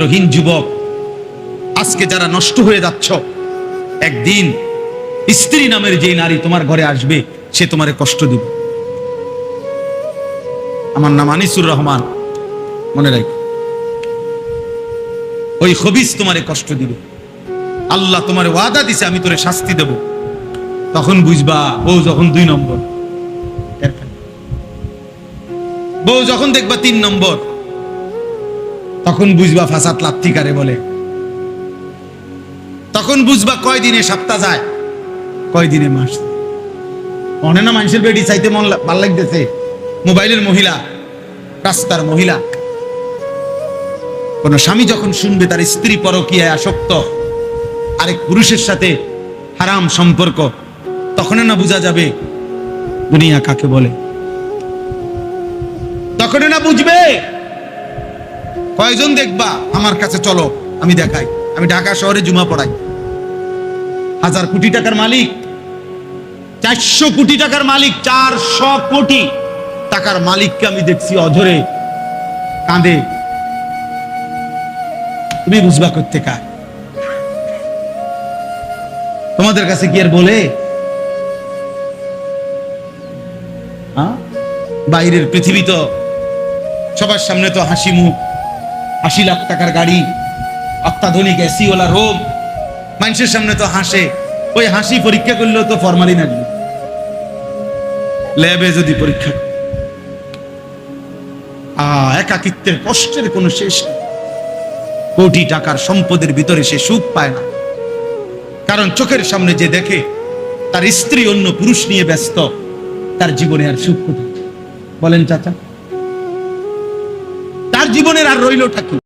রহীন যুবক, আজকে যারা নষ্ট হয়ে যাচ্ছ, একদিন স্ত্রী নামের যে নারী তোমার ঘরে আসবে, সে তোমারে কষ্ট দিবে। আমার নাম আনিসুর রহমান, মনে রাখ। ওই খবিস তোমারে কষ্ট দিবে। আল্লাহ তোমার ওয়াদা দিছে, আমি তোরে শাস্তি দেব। তখন বুঝবা, বউ যখন দুই নম্বর। বউ যখন দেখবা তিন নম্বর তখন বুঝবা ফাসাদ লাত্তিকারে বলে। তখন বুঝবা কয় দিনে সপ্তাহ যায়? কয় দিনে মাস? মনে না মানুষের বেডি চাইতে মন ভালো লাগতেছে? মোবাইলের মহিলা, রাস্তার মহিলা। কোন স্বামী যখন শুনবে, তার স্ত্রী পরকীয়ায় আসক্ত, আরেক পুরুষের সাথে হারাম সম্পর্ক তখন না বোঝা যাবে দুনিয়া কাকে বলে। তখন না বুঝবে কয়জন দেখবা? আমার কাছে চলো, আমি দেখাই। আমি ঢাকা শহরে জুমা পড়াই। হাজার কোটি টাকার মালিক, চারশো কোটি টাকার মালিক, চারশো কোটি টাকার মালিককে আমি দেখছি অঝরে কাঁদে। তুমি বুঝবা করতে কার তোমাদের কাছে কি আর বলে? হ্যাঁ? বাইরের পৃথিবী তো, সবার সামনে তো হাসি মুখ। আশি লাখ টাকার গাড়ি, অত্যাধুনিক এসি ওলা রোম। মানুষের সামনে তো হাসে। ওই হাসি পরীক্ষা করলেও তো ফরমালিন আসবে ল্যাবে যদি পরীক্ষা আ, একাকিত্বের কষ্টের কোনো শেষ কোটি টাকার সম্পদের ভিতরে সে সুখ পায় না। কারণ চোখের সামনে যে দেখে, তার স্ত্রী অন্য পুরুষ নিয়ে ব্যস্ত, তার জীবনে আর সুখ কোথায়? বলেন চাচা। জীবনের আর রইলটা কি